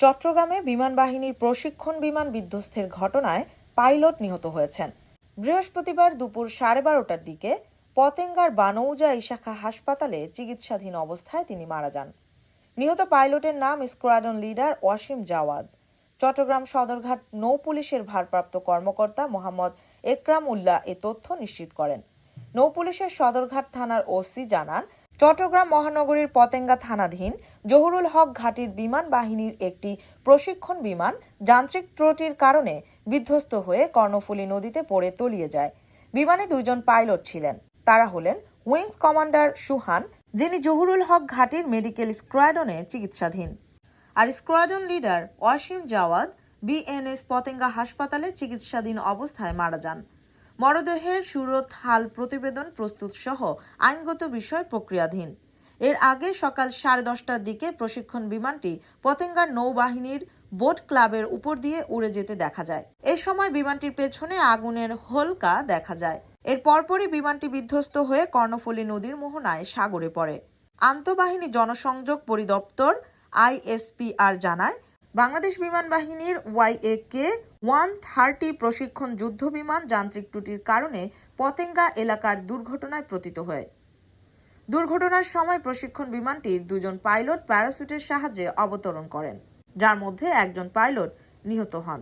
চট্টগ্রামে বিমান বাহিনীর প্রশিক্ষণ বিমান বিধ্বস্তের ঘটনায় পাইলট নিহত হয়েছেন। বৃহস্পতিবার দুপুর সাড়ে বারোটার দিকে পতেঙ্গার বানৌজা ইশাখা হাসপাতালে চিকিৎসাধীন অবস্থায় তিনি মারা যান। নিহত পাইলটের নাম স্কোয়াডন লিডার ওয়াসিম জাওয়াদ। চট্টগ্রাম সদরঘাট নৌ পুলিশের ভারপ্রাপ্ত কর্মকর্তা মোহাম্মদ একরাম উল্লাহ এ তথ্য নিশ্চিত করেন। নৌ পুলিশের সদরঘাট থানার ওসি জানান চট্টগ্রাম মহানগরীর পতেঙ্গা থানাধীন জহুরুল হক ঘাটির বিমান বাহিনীর একটি প্রশিক্ষণ বিমান যান্ত্রিক ত্রুটির কারণে বিধ্বস্ত হয়ে কর্ণফুলী নদীতে পড়ে তলিয়ে যায়। বিমানে দুইজন পাইলট ছিলেন। তারা হলেন উইংস কমান্ডার সুহান, যিনি জহুরুল হক ঘাটির মেডিকেল স্কোয়াডনে চিকিৎসাধীন। আর squadron leader Wasim Jawad, BNS Patenga হাসপাতালে চিকিৎসাধীন অবস্থায় মারা যান। মরদেহের সুরত হাল প্রতিবেদন প্রস্তুত সহ আইনগত বিষয় প্রক্রিয়াধীন। এর আগে সকাল সাড়ে দশটার দিকে প্রশিক্ষণ বিমানটি পতেঙ্গার নৌবাহিনীর বোট ক্লাবের উপর দিয়ে উড়ে যেতে দেখা যায়। এ সময় বিমানটির পেছনে আগুনের হোলকা দেখা যায়। এর পরপরই বিমানটি বিধ্বস্ত হয়ে কর্ণফুলী নদীর মোহনায় সাগরে পড়ে। আন্তঃবাহিনী জনসংযোগ পরিদপ্তর আইএসপিআর জানায় বাংলাদেশ বিমান বাহিনীর ওয়াইএ কে ওয়ান থার্টি প্রশিক্ষণ যুদ্ধ বিমান যান্ত্রিক ত্রুটির কারণে পতেঙ্গা এলাকার দুর্ঘটনায় পতিত হয়। দুর্ঘটনার সময় প্রশিক্ষণ বিমানটির দুজন পাইলট প্যারাসুটের সাহায্যে অবতরণ করেন, যার মধ্যে একজন পাইলট নিহত হন।